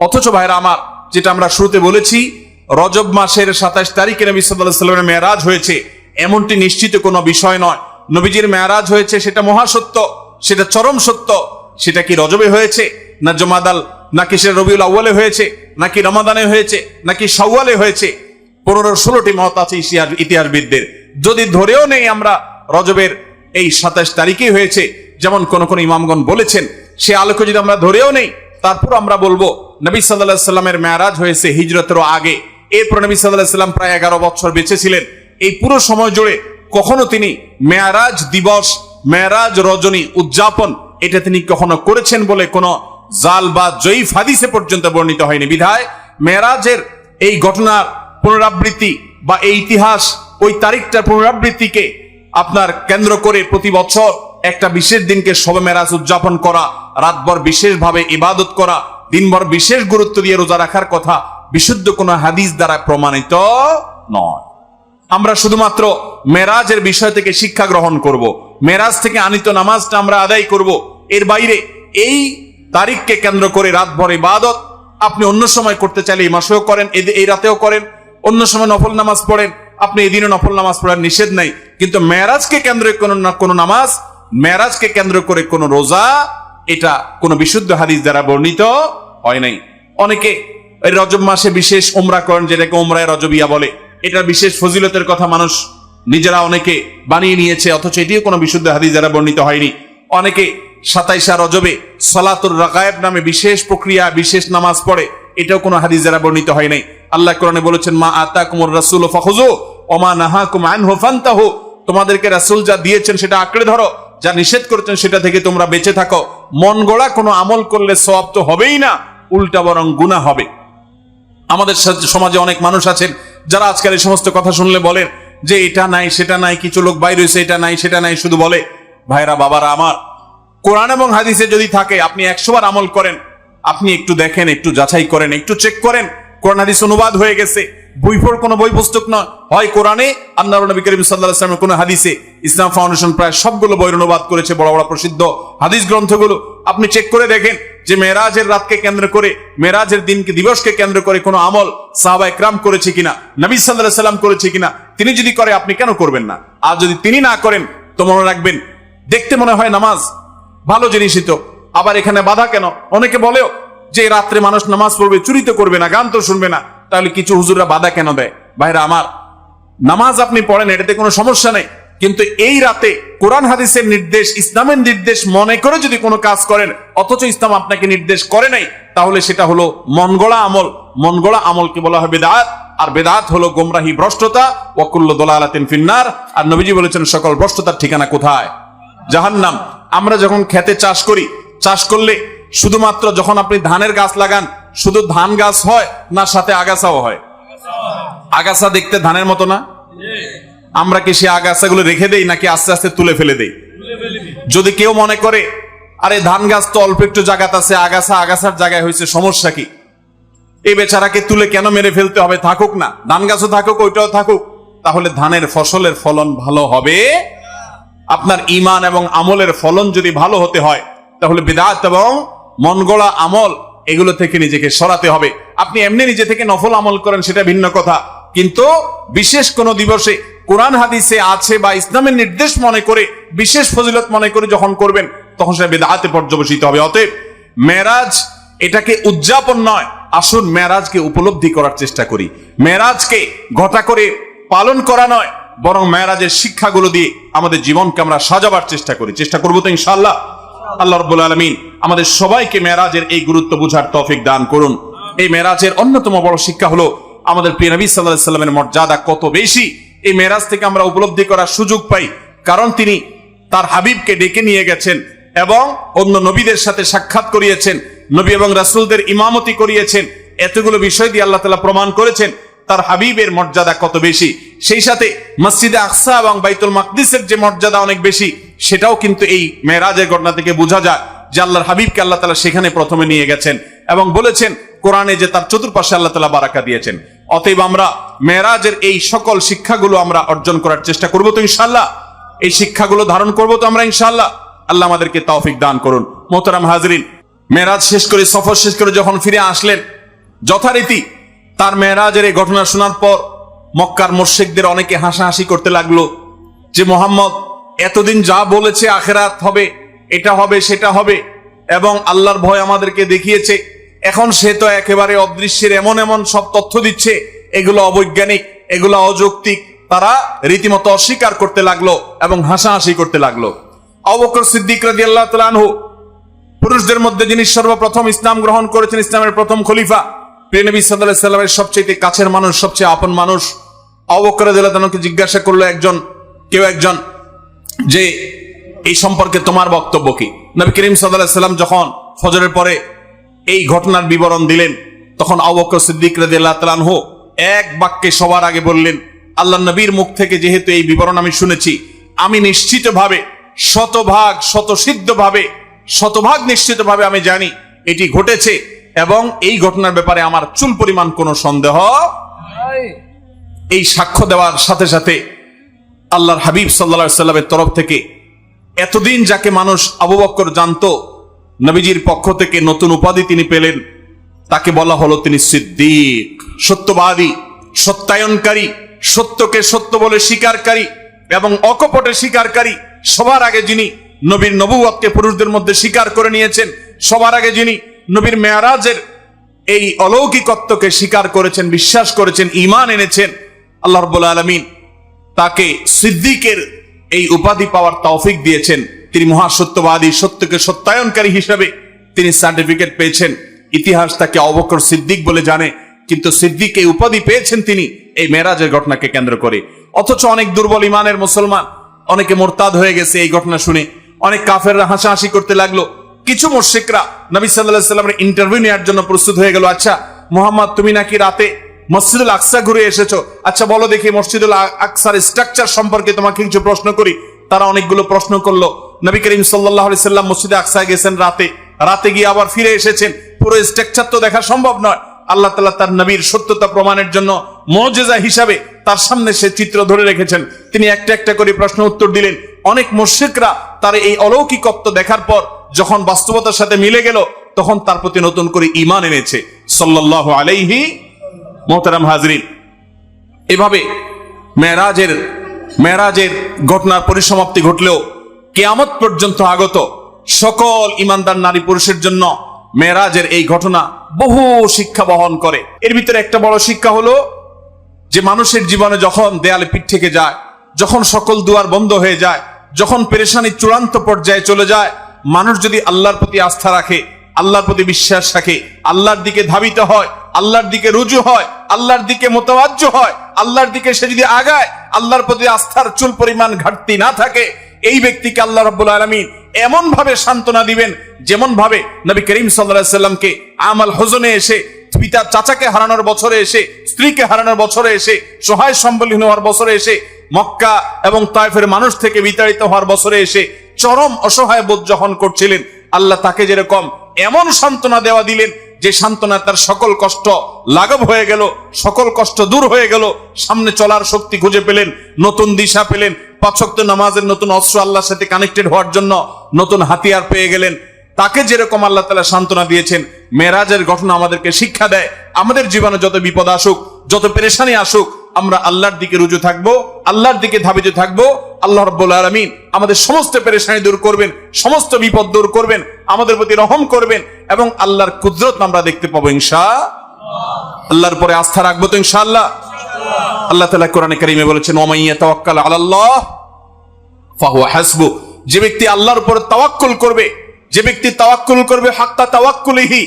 অথচ ভাইরা আমার, যেটা আমরা শুরুতে বলেছি, রজব মাসের সাতাশ তারিখে নবী সাল্লামের মেয়ারাজ হয়েছে। এমনটি নিশ্চিত কোনো বিষয় নয়। নবীজির মেয়ারাজ হয়েছে, সেটা মহাসত্য, সেটা চরম সত্য। সেটা কি রজবে হয়েছে, না জমাদাল নাকি সেটা রবিউল আউ্বালে হয়েছে, নাকি রমাদানে হয়েছে, নাকি সাউয়ালে হয়েছে? পনেরো, ষোলোটি মত আছে ইতিহাস, ইতিহাসবিদদের। যদি ধরেও নেই আমরা, রজবের এই সাতাশ তারিখে হয়েছে, যেমন কোন কোন ইমামগণ বলেছেন, সে আলোকে যদি আমরা ধরেও নেই তারপর আমরা বলব, নবী সাল্লাহ সাল্লামের মেয়ারাজ হয়েছে হিজরতেরও আগে। এরপর নবী সাল্লাহ সাল্লাম প্রায় এগারো বছর বেঁচে ছিলেন। এই পুরো সময় জুড়ে কখনো তিনি মেয়ারাজ দিবস, মেয়ারাজ রজনী উদযাপন, এটা তিনি কখনো করেছেন বলে কোনো জাল বা জয়ীফ হাদিসে পর্যন্ত বর্ণিত হয়নি। বিধায় মেয়ারাজের এই ঘটনার পুনরাবৃত্তি বা এই ইতিহাস ওই তারিখটার পুনরাবৃত্তিকে আপনার কেন্দ্র করে প্রতি বছর একটা বিশেষ দিনকে শবে মেরাজ উদযাপন করা, রাতভর বিশেষভাবে ইবাদত করা, দিনভর বিশেষ গুরুত্ব দিয়ে রোজা রাখার কথা বিশুদ্ধ কোনো হাদিস দ্বারা প্রমাণিত নয় আমরা শুধুমাত্র মেরাজের বিষয় থেকে শিক্ষা গ্রহণ করব। মেরাজ থেকে আনিত নামাজটা আমরা আদায় করব। এর বাইরে এই তারিখকে কেন্দ্র করে রাতভর ইবাদত আপনি অন্য সময় করতে চাইলে এই মাসেও করেন, এই রাতেও করেন, অন্য সময় নফল নামাজ পড়েন, আপনি এদিনও নফল নামাজ পড়ার নিষেধ নাই কিন্তু মেরাজকে কেন্দ্র কোনো না কোনো নামাজ মেরাজকে কেন্দ্র করে কোনো রোজা, এটা কোনো বিশুদ্ধ হাদিস দ্বারা বর্ণিত হয় নাই। অনেকে রজব মাসে বিশেষ ওমরা করেন, যেটাকে ওমরায় রজবিয়া বলে। এটা বিশেষ ফজিলতের কথা মানুষ নিজেরা অনেকে বানিয়ে নিয়েছে, অথচ এটিও কোনো বিশুদ্ধ হাদিস দ্বারা বর্ণিত হয়নি। অনেকে সাতাইশা রজবে সলাতুর রাকায়েব নামে বিশেষ প্রক্রিয়া, বিশেষ নামাজ পড়ে, এটাও কোনো হাদিস দ্বারা বর্ণিত হয় নাই। আল্লাহ কোরআনে বলেছেন, মা আতা কুমর রাসুল ফাখুজু ওমা নাহা কুমান হোফান্তাহু তোমাদেরকে রাসূল যা দিয়েছেন সেটা আঁকড়ে ধরো যা নিষেধ করেছেন সেটা থেকে তোমরা বেঁচে থাকো। মন গড়া, কোনো আমল করলে সব তো হবেই না, উল্টা বরং গুনাহ হবে। আমাদের সমাজে অনেক মানুষ আছেন, যারা আজকাল এই সমস্ত কথা শুনলে বলেন যে এটা নাই, সেটা নাই, কিছু লোক বাইরে হয়েছে, এটা নাই, সেটা নাই, শুধু বলে, ভাইরা, বাবারা আমার। কোরআন এবং হাদিসে যদি থাকে, আপনি একশো বার আমল করেন, আপনি একটু দেখেন, একটু যাচাই করেন, একটু চেক করেন, কোরআন, হাদিস অনুবাদ হয়ে গেছে। বইফোর কোনো বই পুস্তক নয়। হয় কোরআনে আল্লাহ নবী করিম সাল্লাহ ইসলামের কোনো হাদিসে। ইসলাম ফাউন্ডেশন প্রায় সবগুলো বইয়ের অনুবাদ করেছে, বড় বড় প্রসিদ্ধ হাদিস গ্রন্থগুলো। আপনি চেক করে দেখেন যে মেরাজের রাতকে কেন্দ্র করে মেরাজের দিনকে, দিবসকে কেন্দ্র করে কোনো আমল সাহাবা একরাম করেছে কিনা, নবী সাল্লাহ সাল্লাম করেছে কিনা, তিনি যদি করে আপনি কেন করবেন না? আর যদি তিনি না করেন, তো মনে রাখবেন, দেখতে মনে হয় নামাজ ভালো জিনিসই তো। আবার এখানে বাধা কেন? অনেকে বলেও যে রাত্রে মানুষ নামাজ পড়বে, চুরি তো করবে না, গান তো শুনবে না, তাহলে কিছু হুজুররা বাধা কেন দেয়? ভাইরা আমার, নামাজ আপনি পড়েন, এটাতে কোনো সমস্যা নেই। কিন্তু এই রাতে কোরআন হাদিসের নির্দেশ, ইসলামের নির্দেশ মনে করে যদি কোনো কাজ করেন, অথচ ইসলাম আপনাকে নির্দেশ করে নাই, তাহলে সেটা হলো মনগড়া আমল। মনগড়া আমলকে বলা হয় বেদাত, আর বেদাত হলো গোমরাহি ভ্রষ্টতা, ওয়াকুল্ল দোলালাতিন ফিন্নার। আর নবীজি বলেছেন, সকল ভ্রষ্টতার ঠিকানা কোথায়? জাহান্নাম। আমরা যখন খেতে চাষ করি, চাষ করলে শুধুমাত্র যখন আপনি ধানের গাছ লাগান, শুধু ধান গাছ হয় না, সাথে আগাছাও হয়? আগাছা দেখতে ধানের মতো না? আমরা কি সে আগাছাগুলো রেখে দেই নাকি আস্তে আস্তে তুলে ফেলে দেই? যদি কেউ মনে করে, আরে, ধান গাছ তো অল্প একটু জায়গাতে আছে, আগাছা, আগাছার জায়গায় হয়েছে, সমস্যা কি? এই বেচারাকে তুলে কেন মেরে ফেলতে হবে? থাকুক না। ধান গাছও থাকুক, ওইটাও থাকুক। তাহলে ধানের ফসলের ফলন ভালো হবে? আপনার ইমান এবং আমলের ফলন যদি ভালো হতে হয়, তাহলে বিদাত এবং মনগড়া আমল এগুলো থেকে নিজেকে সরাতে হবে। আপনি এমনি নিজে থেকে নফল আমল করেন, সেটা ভিন্ন কথা। কিন্তু বিশেষ কোন দিবসে কোরআন হাদিসে আছে বা ইসলামের নির্দেশ মনে করে, বিশেষ ফজিলত মনে করে যখন করবেন, তখন সেটা বেদাতে পর্যবসিত হবে। অতএব মেরাজ এটাকে উদযাপন নয়, আসুন মেরাজকে উপলব্ধি করার চেষ্টা করি। মেরাজকে ঘটা করে পালন করা নয়, বরং মেরাজের শিক্ষাগুলো দিয়ে আমাদের জীবনকে আমরা সাজাবার চেষ্টা করি। চেষ্টা করব তো ইনশাল্লাহ আল্লাহ রব্বুল আলমিন আমাদের সবাইকে মেরাজের এই গুরুত্ব বুঝার তফিক দান করুন। এই মেরাজের অন্যতম বড় শিক্ষা হলো, আমাদের প্রিয় নবী সাল্লাহ সাল্লামের মর্যাদা কত বেশি এই মেরাজ থেকে আমরা উপলব্ধি করার সুযোগ পাই, কারণ তিনি তার হাবিবকে ডেকে নিয়ে গেছেন এবং অন্য নবীদের সাথে সাক্ষাৎ করিয়েছেন, নবী এবং রাসূলদের ইমামতি করিয়েছেন। এতগুলো বিষয় দিয়ে আল্লাহ তালা প্রমাণ করেছেন তার হাবিবের মর্যাদা কত বেশি। সেই সাথে মসজিদে আকসা এবং বাইতুল মাকদিসের যে মর্যাদা অনেক বেশি, সেটাও কিন্তু এই মেয়েরাজের ঘটনা থেকে বোঝা যায় যে আল্লাহর হাবিবকে আল্লাহ তালা সেখানে প্রথমে নিয়ে গেছেন এবং বলেছেন, কোরআনে যে তার চতুর্পাশে আল্লাহ তালা বারাকা দিয়েছেন। অতএব আমরা মেয়েরাজের এই সকল শিক্ষাগুলো আমরা অর্জন করার চেষ্টা করব তো ইনশাল্লাহ এই শিক্ষাগুলো ধারণ করব তো আমরা ইনশাল্লাহ আল্লাহ আমাদেরকে তৌফিক দান করুন। মোহতারাম হাজরিন মেরাজ শেষ করে, সফর শেষ করে যখন ফিরে আসলেন, যথারীতি তার মেয়েরাজের এই ঘটনা শোনার পর মক্কার মোর্শেকদের অনেকে হাসাহাসি করতে লাগল যে, মোহাম্মদ, এতদিন যা বলেছে আখেরাত হবে, এটা হবে, সেটা হবে এবং আল্লাহর ভয় আমাদেরকে দেখিয়েছে। এখন সে তো একেবারে অদৃশ্যের এমন এমন সব তথ্য দিচ্ছে। এগুলো অবৈজ্ঞানিক, এগুলো অযৌক্তিক। তারা রীতিমতো অস্বীকার করতে লাগল এবং হাসাহাসি করতে লাগল। অবকর সিদ্দিক রাজি আল্লাহ তালু পুরুষদের মধ্যে যিনি সর্বপ্রথম ইসলাম গ্রহণ করেছেন, ইসলামের প্রথম খলিফা প্রিয়নবী সাল্লাহ সাল্লামের সবচেয়ে কাছের মানুষ, সবচেয়ে আপন মানুষ। অবকর অবকরাকে জিজ্ঞাসা করল, একজন, কেউ একজন, যে এই সম্পর্কে তোমার বক্তব্য কি? নবী করিম সাল্লাহ সাল্লাম যখন ফজরের পরে এই ঘটনার বিবরণ দিলেন। তখন অবকর সিদ্দিক রাজি আল্লাহ তালানহু এক বাক্যে সবার আগে বললেন আল্লাহ নবীর মুখ থেকে যেহেতু এই বিবরণ আমি শুনেছি আমি নিশ্চিতভাবে শতভাগ শতসিদ্ধভাবে শতভাগ নিশ্চিতভাবে আমি জানি এটি ঘটেছে এবং এই ঘটনার ব্যাপারে আমার চুল পরিমাণ কোনো সন্দেহ এই সাক্ষ্য দেওয়ার সাথে সাথে আল্লাহর হাবিব সাল্লা সাল্লামের তরফ থেকে এতদিন যাকে মানুষ আবু বক্কর জানত নবীজির পক্ষ থেকে নতুন উপাধি তিনি পেলেন। তাকে বলা হলো তিনি সিদ্দিক, সত্যবাদী, সত্যায়নকারী, সত্যকে সত্য বলে স্বীকারকারী এবং অকপটে স্বীকারকারী। সবার আগে যিনি নবীর নবুয়াতকে পুরুষদের মধ্যে স্বীকার করে নিয়েছেন, সবার আগে যিনি নবীর মেয়ারাজের এই অলৌকিকত্বকে স্বীকার করেছেন, বিশ্বাস করেছেন ইমান এনেছেন, আল্লাহ রব্বুল আলমিন তাকে সিদ্দিকের এই উপাধি পাওয়ার তৌফিক দিয়েছেন। তিনি মহাসত্যবাদী, সত্যকে সত্যায়নকারী হিসাবে তিনি সার্টিফিকেট পেয়েছেন। ইতিহাস তাকে অবকর সিদ্দিক বলে জানে, কিন্তু সিদ্দিক এই উপাধি পেয়েছেন তিনি এই মেরাজের ঘটনাকে কেন্দ্র করে। অথচ অনেক দুর্বল ইমানের মুসলমান, অনেকে মোরতাদ হয়ে গেছে এই ঘটনা শুনে। অনেক কাফেররা হাসাহাসি করতে লাগল। কিছু মুর্শিকরা নবী সাল্লাহ সাল্লামের ইন্টারভিউ নেওয়ার জন্য প্রস্তুত হয়ে গেল আচ্ছা মোহাম্মদ, তুমি নাকি রাতে মসজিদুল আকসা ঘুরে এসেছ? আচ্ছা বলো দেখি মসজিদুল আকসার স্ট্রাকচার সম্পর্কে তোমাকে কিছু প্রশ্ন করি। তারা অনেকগুলো প্রশ্ন করল। নবী করিম সাল্লাহ মসজিদে আকসা গেছেন রাতে। রাতে গিয়ে আবার ফিরে এসেছেন। পুরো স্ট্রাকচার তো দেখা সম্ভব নয়। আল্লাহ তালা তার নবীর সত্যতা প্রমাণের জন্য মজেজা হিসাবে তার সামনে সে চিত্র ধরে রেখেছেন। তিনি একটা একটা করে প্রশ্ন উত্তর দিলেন। অনেক মুর্শিকরা তার এই অলৌকিকত্ব দেখার পর যখন বাস্তবতার সাথে মিলে গেল, তখন তার প্রতি নতুন করে ইমান এনেছে। সাল্লাহ আলাইহি মোহতারাম হাজরিন। এভাবে মেরাজের মেরাজের ঘটনার পরিসমাপ্তি ঘটলেও কেয়ামত পর্যন্ত আগত সকল ইমানদার নারী পুরুষের জন্য মেরাজের এই ঘটনা বহু শিক্ষা বহন করে। এর ভিতরে একটা বড় শিক্ষা হলো যে মানুষের জীবনে যখন দেয়ালে পিঠ থেকে যায়, যখন সকল দুয়ার বন্ধ হয়ে যায়, যখন পেরেশানি চূড়ান্ত পর্যায়ে চলে যায়, মানুষ যদি আল্লাহর প্রতি আস্থা রাখে, আল্লাহর প্রতি বিশ্বাস রাখে, আল্লাহর দিকে ধাবিত হয় আল্লাহর দিকে রুজু হয়, আল্লাহর দিকে মোতাবাজ্য হয়, আল্লাহর দিকে সে যদি আগায়, আল্লাহর প্রতি আস্থার চুল পরিমাণ ঘাটতি না থাকে, এই ব্যক্তিকে আল্লাহ রব্বুল আলমিন এমন ভাবে সান্ত্বনা দিবেন যেমন ভাবে নবী করিম সাল্লাহ সাল্লামকে আমাল হোজনে এসে, পিতা চাচাকে হারানোর বছরে এসে, স্ত্রীকে হারানোর বছরে এসে, সহায় সম্বলহীন হওয়ার বছরে এসে, মক্কা এবং তাইফের মানুষ থেকে বিতাড়িত হওয়ার বছরে এসে চরম অসহায় বোধ যখন করছিলেন, আল্লাহ তাকে যেরকম এমন সান্ত্বনা দেওয়া দিলেন যে সান্ত্বনা তার সকল কষ্ট লাঘব হয়ে গেল, সকল কষ্ট দূর হয়ে গেল, সামনে চলার শক্তি খুঁজে পেলেন, নতুন দিশা পেলেন পাঁচক্ত নামাজের নতুন অস্ত্র আল্লাহর সাথে কানেক্টেড হওয়ার জন্য নতুন হাতিয়ার পেয়ে গেলেন। তাকে যেরকম আল্লাহ তালা সান্ত্বনা দিয়েছেন, মেয়েরাজের ঘটনা আমাদেরকে শিক্ষা দেয়। আমাদের জীবনে যত বিপদ আসুক, যত পেরেশানি আসুক আমরা আল্লাহর দিকে রুজু থাকব, আল্লাহর দিকে ধাবিত থাকব, আল্লাহ রব্বুল আলমিন আমাদের সমস্ত পেরেশানি দূর করবেন, সমস্ত বিপদ দূর করবেন, আমাদের প্রতি রহম করবেন এবং আল্লাহর কুদরত আমরা দেখতে পাবো ইনশা আল্লাহর পরে আস্থা রাখব তো ইনশাআল্লাহ। আল্লাহ তালা কোরআনে কারিমে বলেছেন ওমাইয়া তাওয়াক্কাল আলাল্লাহ ফাহুয়া হাসবু। যে ব্যক্তি আল্লাহর উপর তাওয়াক্কুল করবে, যে ব্যক্তি তাওয়াক্কুল করবে, হাক্কা তাওয়াক্কুলিহি,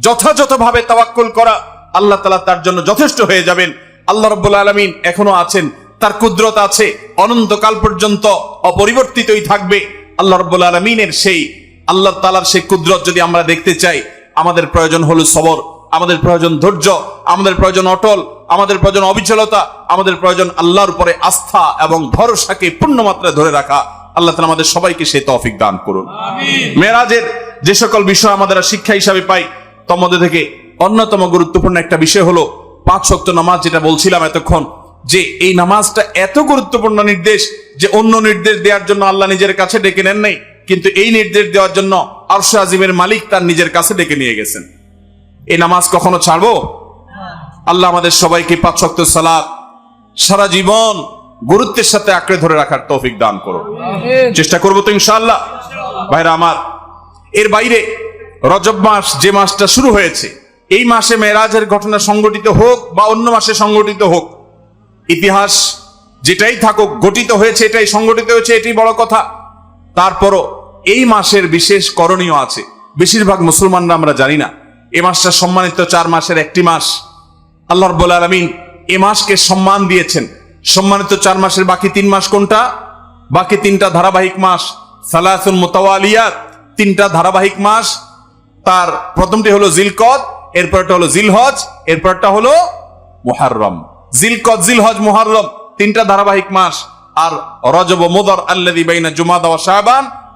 যথাযথভাবে তাওয়াক্কুল করা, আল্লাহ তাআলা তার জন্য যথেষ্ট হয়ে যাবেন। আল্লাহ রাব্বুল আলামিন এখনও আছেন তার কুদরত আছে অনন্তকাল পর্যন্ত অপরিবর্তিতই থাকবে। আল্লাহ রাব্বুল আলামিনের সেই আল্লাহ তালার সেই কুদরত যদি আমরা দেখতে চাই আমাদের প্রয়োজন হলো সবর আমাদের প্রয়োজন ধৈর্য আমাদের প্রয়োজন অটল আমাদের প্রয়োজন অবিচলতা আমাদের প্রয়োজন আল্লাহর উপরে আস্থা এবং ভরসাকে পূর্ণ মাত্রায় ধরে রাখা। আল্লাহ তালা আমাদের সবাইকে সে তৌফিক দান করুন। মেরাজের যে সকল বিষয় আমাদের শিক্ষা হিসাবে পাই মধ্যে থেকে অন্যতম গুরুত্বপূর্ণ একটা বিষয় হলো পাঁচ শক্ত নামাজ যেটা বলছিলাম এতক্ষণ যে এই নামাজটা এত গুরুত্বপূর্ণ নির্দেশ যে অন্য নির্দেশ দেওয়ার জন্য আল্লাহ নিজের কাছে ডেকে নেন নাই কিন্তু এই নির্দেশ দেওয়ার জন্য আরশ আজিমের মালিক তার নিজের কাছে ডেকে নিয়ে গেছেন। এই নামাজ কখনো ছাড়বো? আল্লাহ আমাদের সবাইকে পাঁচ শক্ত সালাত সারা জীবন গুরুত্বের সাথে আঁকড়ে ধরে রাখার তৌফিক দান করো চেষ্টা করব তো ইনশাআল্লাহ। ভাইরা আমার এর বাইরে রজব মাস যে মাসটা শুরু হয়েছে এই মাসে মেরাজের ঘটনা সংগঠিত হোক বা অন্য মাসে সংগঠিত হোক, ইতিহাস যেটাই থাকুক, গঠিত হয়েছে, এটাই সংগঠিত হয়েছে এটাই বড় কথা। তারপরও এই মাসের বিশেষ করণীয় আছে। বেশিরভাগ মুসলমানরা আমরা জানি না। এ মাসটা সম্মানিত চার মাসের একটি মাস। আল্লাহ রব্বুল আলমিন এ মাসকে সম্মান দিয়েছেন। সম্মানিত চার মাসের বাকি তিন মাস কোনটা? বাকি তিনটা ধারাবাহিক মাস সালাসুল মোতাওয়ালিয়াত, তিনটা ধারাবাহিক মাস। তার প্রথমটি হলো জিলকদ এরপরটা হলো জিলহজ, এরপরটা হলো মুহাররম। জিলকদ, জিলহজ, মুহাররম, তিনটা ধারাবাহিক মাস। আর রজব মুদর আল্লাযী বাইনা জুমাদা ওয়া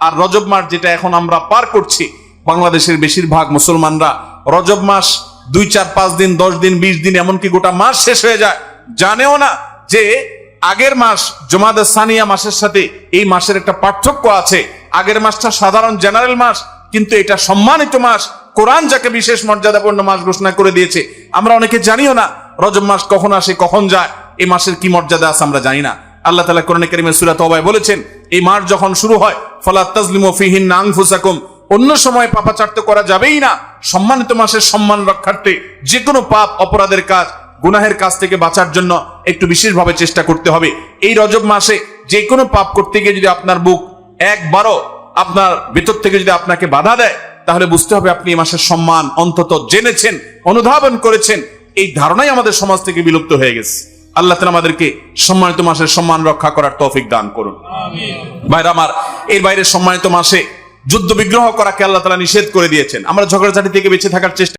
আর রজব মাস যেটা এখন আমরা পার করছি, বাংলাদেশের বেশিরভাগ মুসলমানরা রজব মাস দুই, চার, পাঁচ দিন, দশ দিন, বিশ দিন, এমনকি গোটা মাস শেষ হয়ে যায়। জানেও না যে আগের মাস জমাদা সানিয়া মাসের সাথে এই মাসের একটা পার্থক্য আছে। আগের মাসটা সাধারণ জেনারেল মাস, কিন্তু এটা সম্মানিত মাস। কোরআন যাকে বিশেষ মর্যাদাপূর্ণ মাস ঘোষণা করে দিয়েছে, আমরা অনেকে জানিও না রজব মাস কখন আসে, কখন যায় এই মাসের কি মর্যাদা আছে আমরা জানি না। আল্লাহ তালা কোরআন করিমের সুরাত বলেছেন, এই মাস যখন শুরু হয়, ফলা তাজলিমু ফিহিন অন্য সময় পাপাচার্য করা যাবেই না। সম্মানিত মাসের সম্মান রক্ষার্থে যে কোনো পাপ, অপরাধের কাজ, গুনাহের কাছ থেকে বাঁচার জন্য একটু বিশেষভাবে চেষ্টা করতে হবে। এই রজব মাসে যে কোনো পাপ করতে গিয়ে যদি আপনার বুক একবারও আপনার ভেতর থেকে যদি আপনাকে বাধা দেয় তাহলে বুঝতে হবে আপনি এই মাসের সম্মান অন্তত জেনেছেন অনুধাবন করেছেন। এই ধারণাই আমাদের সমাজ থেকে বিলুপ্ত হয়ে গেছে। আল্লাহ তালা আমাদেরকে সম্মানিত মাসের সম্মান রক্ষা করার তৌফিক দান করুন। ভাইরা আমার এর বাইরে সম্মানিত মাসে যুদ্ধ বিগ্রহ করাকে আল্লাহ তালা নিষেধ করে দিয়েছেন। আমরা ঝগড়াঝাটি থেকে বেঁচে থাকার চেষ্টা